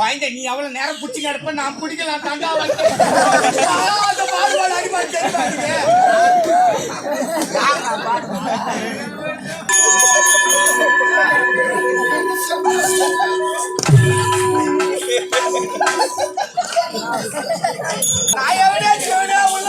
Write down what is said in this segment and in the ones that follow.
பயந்த நீ அவ்வளவு நேரம் பிடிச்சி கிடப்ப நான் பிடிக்கலாம் தாண்டா நான் எவ்வளோ சிவனே உள்ள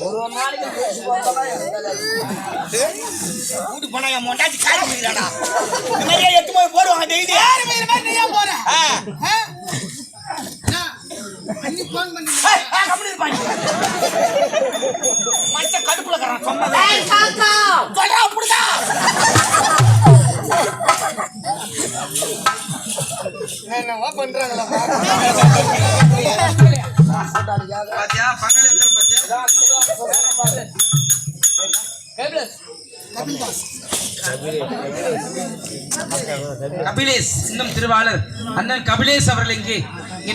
ஒரு சொல்லக்கூடாது ஏய் ஆமா ஆமா வீட்டு போனா என் மொண்டாச்சு காலி போயிடா இந்த மாதிரியே எட்டு போய் போடுவாங்க டெய்லி. யாரு மேல மாதிரி நீயா போற? அன்னி பண்ணி கடுப்புல இருக்கிறான் சொன்னதா. சொல்றா அப்படிதான். என்னவா பண்றாங்களா கபிலேஷ் இன்னும் திருவாளர். அண்ணன் கபிலேஷ் அவர்கள் இங்கே.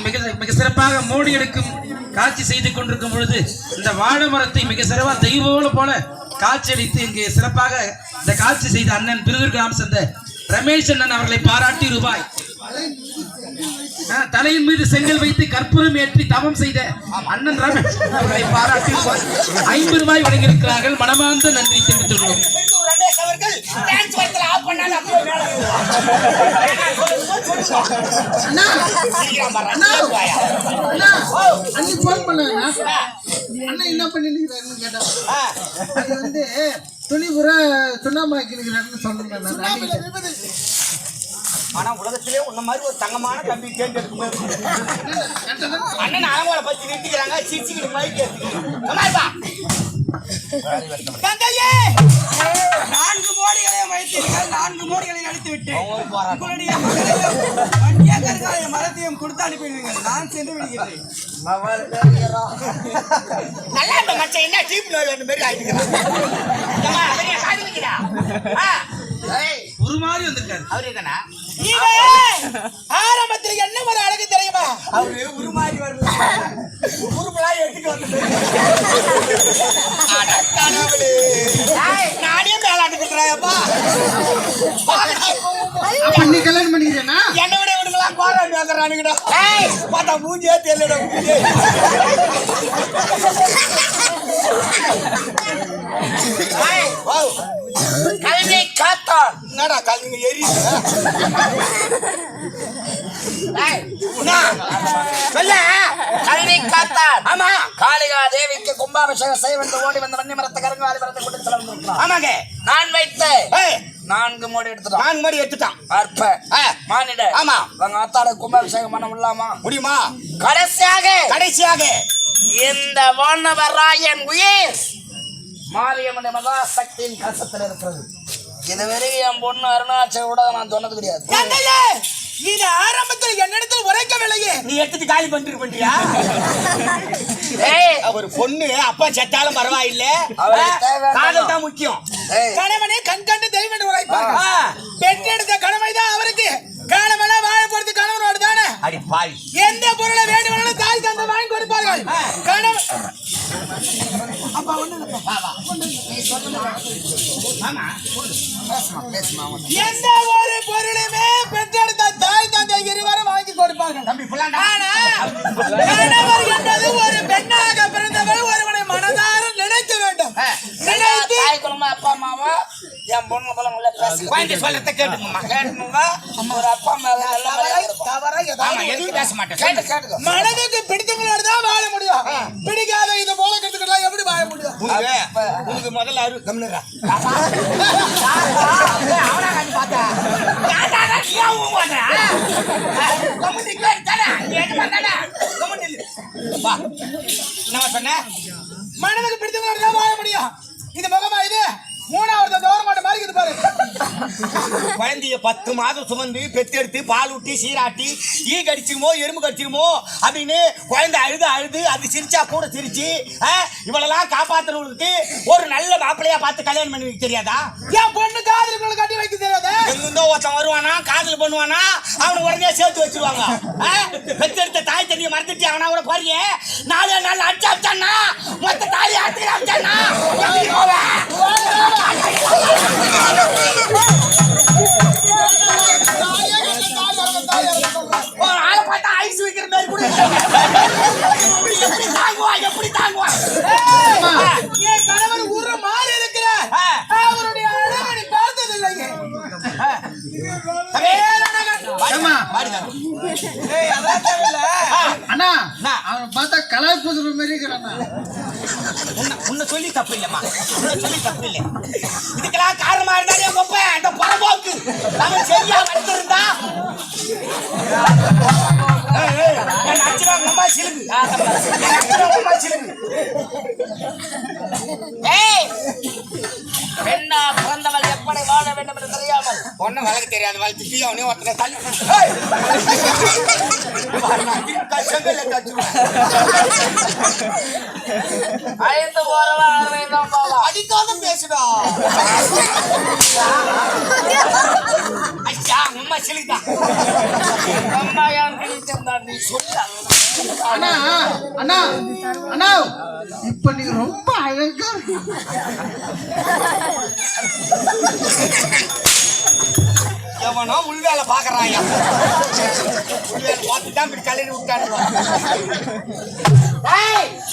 மிக மிக சிறப்பாக மோடி எடுக்கும் காட்சி செய்து கொண்டிருக்கும் பொழுது இந்த வாழை மரத்தை மிக சிறப்பாக தெய்வோல போல காட்சி அளித்து இங்கே சிறப்பாக இந்த காட்சி செய்த அண்ணன் பிரிதூர் கிராம சேர்ந்த ரமேஷ் அண்ணன் அவர்களை பாராட்டி ரூபாய். தலையின் மீது செங்கல் வைத்து கற்பூரம் ஏற்றி தவம் செய்த அண்ணன் ரமேஷ் அவர்களை பாராட்டி ரூபாய் ஐம்பது ரூபாய் வழங்கியிருக்கிறார்கள். மனமார்ந்த நன்றி தெரிவித்துள்ளோம் அவர்கள் டான்ஸ் வரத்துல ஆஃப் பண்ணாலும் அப்படியே மேல அண்ணா சீக்கிரம் வர்றேன். பேசுவாயா? அண்ணா. அன்னி போன் பண்ணாங்க அண்ணா. என்ன பண்ணிருக்கிறாருன்னு கேட்டா அது வந்து துணி பூரா சுண்ணாம்பாக்கி இருக்கிறாருன்னு சொன்னேன். ஆனா உலகத்திலே உன்ன மாதிரி ஒரு தங்கமான தம்பி தேர்ந்தெடுக்கும் அண்ணன் அவங்கள பத்தி நிறுத்திக்கிறாங்க சிரிச்சுக்கிட்டு மைக் தந்தையே நான்கு மோடிகளை வைத்தீர்கள் நான்கு மோடிகளை அழித்து விட்டேன் உங்களுடைய மகளையும் மரத்தையும் கொடுத்து அனுப்பிடுவீர்கள் நான் சென்று விடுகிறேன். நல்லா என்ன டீப் நோய் மாதிரி ஆயிட்டுக்கிறா ஒரு மாதிரி வந்திருக்காரு. அவரு தானா ஆரம்பத்தில் என்ன ஒரு அழகு தெரியுமா? அவரு உருமாறி வரல. உருப்பெல்லாம் எடுத்துட்டு வந்து நானே மேலாட்டு அப்ப நீ கல்யாணம் பண்ணிக்கிறேனா என்னை விட இவனுங்களாம் கோராண்டு வந்துடுறானுங்கடா. பார்த்தா மூஞ்சியே தெரியலடா கல்வி காத்தான் என்னடா கல்விங்க எரியுது கல்வி ஆமா. காளிகா தேவிக்கு கும்பாபிஷேகம் செய்ய வேண்டும். ஓடி வந்த வன்னி மரத்தை கருங்காலி மரத்தை கொண்டு செல்ல ஆமாங்க. நான் வைத்து. நான்கு மோடி எடுத்துட்டான். நான் மாதிரி எடுத்துட்டான். அற்ப. மானிட. ஆமா. உங்க அத்தாட கும்பாபிஷேகம் பண்ண முடியலாமா முடியுமா? கடைசியாக. கடைசியாக. இந்த வானவராயன் உயிர் மாரியம்மன் மகா சக்தியின் கசத்தில் இருக்கிறது இதுவரைக்கும் என் பொண்ணு அருணாச்சல கூட நான் சொன்னது கிடையாது. நீ ஆரம்பத்தில் என்னிடத்தில் உரைக்கவில்லையே. நீ எடுத்துட்டு காலி பண்ணிட்டு பண்ணியா அவர் பொண்ணு அப்பா செத்தாலும் பரவாயில்ல. காதல் தான் முக்கியம். கணவனே கண் கண்டு தெய்வம் உரைப்பார். பெற்றெடுத்த கடமை தான் அவருக்கு. காலமெல்லாம் வாழ போறது கணவனோடு தானே? அடி பாவி. எந்த பொருளை வேண்டுமானாலும் தாய் தந்தை வாங்கி கொடுப்பார்கள். கணவன் எந்த ஒரு பொருளுமே வாங்கி கொடுப்பார்கள் தம்பி என்பது ஒரு பெண்ணாக பிறந்தவள் ஒருவனை மனதார நினைக்க வேண்டும். நினைத்து அப்பா அம்மாவா? என் பொண்ணு பழங்கள பேச ஒரு அப்பா அம்மா. தவறா எதுவும் பேச மாட்டேன். மனதுக்கு பிடித்தவங்களோட தான் வாழ முடியும். பிடிக்காத இது போல கத்துக்கிட்டா எப்படி வாழ முடியும் உனக்கு முதல்ல அரு. கம்னுரா அவனா கண்டு பார்த்தா ஏன்டா நீ அவன் போடுற கம்முனு கேட்டானே நீ என்ன பண்ணடா கம்முனு வா என்ன சொன்ன மனதுக்கு பிடித்தவங்களோட தான் வாழ முடியும் இது முகமா இது மூணாவது கவர்மெண்ட் மாதிரி இது பாரு குழந்தைய பத்து மாதம் சுமந்து பெத்தெடுத்து பால் ஊட்டி சீராட்டி ஈ கடிச்சிருமோ எறும்பு கடிச்சிருமோ அப்படின்னு குழந்தை அழுது அழுது அது சிரிச்சா கூட சிரிச்சு ஆ, இவளெல்லாம் காப்பாத்துறவங்களுக்கு ஒரு நல்ல மாப்பிள்ளையா பார்த்து கல்யாணம் பண்ணி வைக்க தெரியாதா? என் பொண்ணு காதல் கட்டி வைக்க தெரியாதா? எங்கிருந்தோ ஒருத்தன் வருவானா காதல் பண்ணுவானா அவனை உடனே சேர்த்து வச்சிருவாங்க. ஆ? பெத்தெடுத்த தாய் தண்ணியை மறந்துட்டு அவனா கூட போறியே. நாலு நாள் அடிச்சு அடிச்சானா மொத்த தாலி அடிச்சு அடிச்சானா மாதிரி கூட எப்படி தாங்குவா எப்படி தாங்குவா என் கணவர் ஊர மாறி இருக்கிற அவருடைய அழகனை பார்த்தது அண்ணா பார்த்தா கலர் புதுற மாதிரி இருக்கிறான் உன்னை- சொல்லி தப்பு இல்லம்மா. உன்னை சொல்லி தப்பு இல்லை. இதுக்கெல்லாம் காரணமா இருந்தாலே அவனே ஒருத்தனை தள்ளி அறுபதாம் போவான் அடிக்காத பேசுடா ஐயா அம்மா சிலுக்குதான் அம்மா கிழிச்சிருந்தான் நீ சொல்லு அண்ணா அண்ணா அண்ணா இப்ப நீங்க ரொம்ப அழகா இருக்கு எவனோ உள்வேலை பாக்குறான் உள்வேலை பார்த்து தான் இப்படி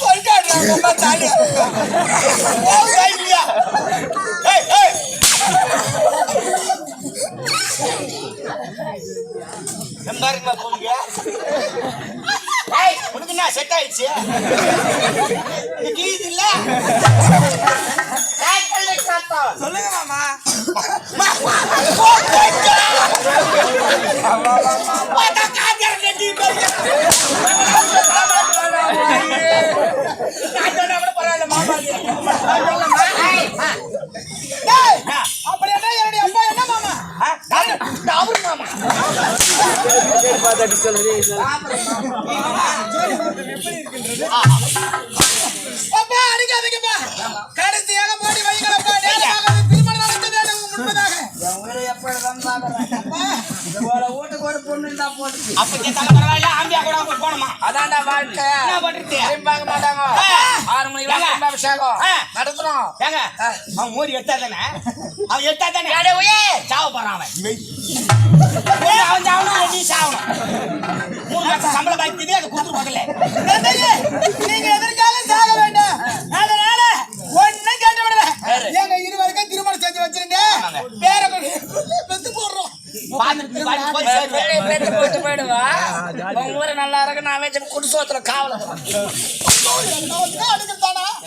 சொல்லிட்டாடுடா, ரொம்ப ஜாலியா. போகுதா இல்லையா? எம்பாருங்கம்மா போங்க. உனக்கு என்ன செட் ஆயிடுச்சு கிழியுது இல்ல. சொல்லுங்க மாமா அப்பா பொண்ணு அப்ப கேட்டாலும் பரவாயில்ல, ஆம்பியா கூட அவங்க போகணுமா? அதான்டா வாழ்க்கை என்ன பார்க்க மாட்டாங்க. ஆறு மணிக்கு ஏங்க? கும்பாபிஷேகம் ஆ. நடத்தணும் ஏங்க, அவன் மோடி எடுத்தா தானே? அவன் எடுத்தா தானே? ஏடே உயே சாவ போறான் அவன். அவன் சாவணும், நீ சாவணும். மூணு மாசம் சம்பளம் அதை. தந்தையே, நீங்க எதற்காக சாக வேண்டாம் அதனால ஒண்ணு கேட்டு விடுறேன் எங்க இருவருக்கும் திருமணம் செஞ்சு வச்சிருங்க ஆமாங்க. வேற பெத்து போடுறோம் பாத்துட்டு வாடி, போய் சேருவேன். வெளியே பேத்து போட்டு போயிடுவா உன் ஊரு நல்லா இருக்கு நான் வச்சு குடிசோத்துல காவல அடிக்கத்தானா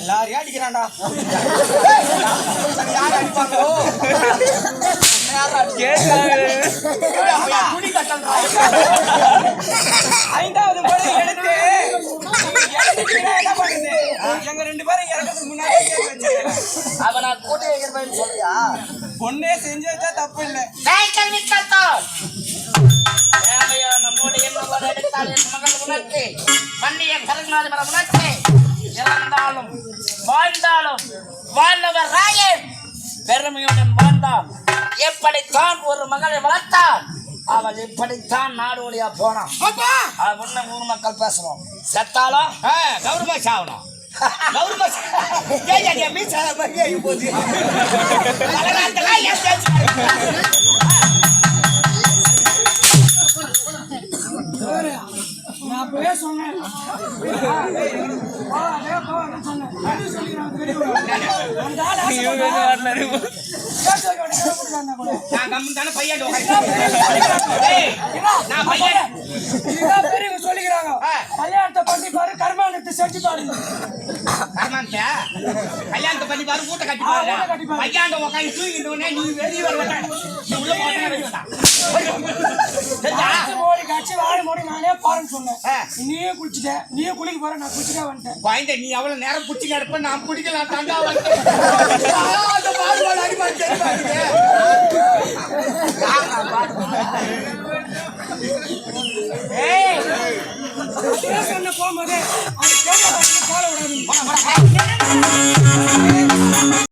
எல்லாரையும் அடிக்கிறான்டா. யார் அடிப்பாங்களோ. ஐந்தாவது முறை எடுத்து எங்க ரெண்டு பேரும் இறக்கிறதுக்கு முன்னாடி. அவ நான் கூட்டி வைக்கிறேன் சொல்லியா பொண்ணே செஞ்சு தப்பு இல்லை. உனக்கு மன்னிய கருணாதி மரம் உனக்கு இறந்தாலும் வாழ்ந்தாலும் வாழ்ந்தவர் ராயன் பெருமையுடன் வாழ்ந்தான். எப்படித்தான் ஒரு மகளை வளர்த்தான்? அவள் இப்படித்தான் நாடு வழியா போனான். முன்ன ஊர் மக்கள் பேசுறோம். செத்தாலும் கௌரவமா சாவணும் கௌரவ நான் அப்பவே சொன்னேன். சொன்னேன். நான் கம்மன் தானே பையன் நான் பையன். பெரியவங்க சொல்லிக்கிறாங்க. கல்யாணத்தை பண்ணி பாரு கர்மானத்தை செஞ்சு பாரு. கர்மாந்தியா கல்யாணத்தை பண்ணி பாரு மூட்டை கட்டி பாரு. பையாண்ட உட்காந்து நீ வெளியே வர. நீயே குளிச்சுட்ட. நீயே குளிக்க போற நான் குளிச்சுட்டே வந்துட்டேன். குழந்தை நீ எவ்வளவு நேரம் பிடிச்சி கிடப்ப நான் பிடிக்கலாம் தண்டா போகும்போது அவங்க போட விடாது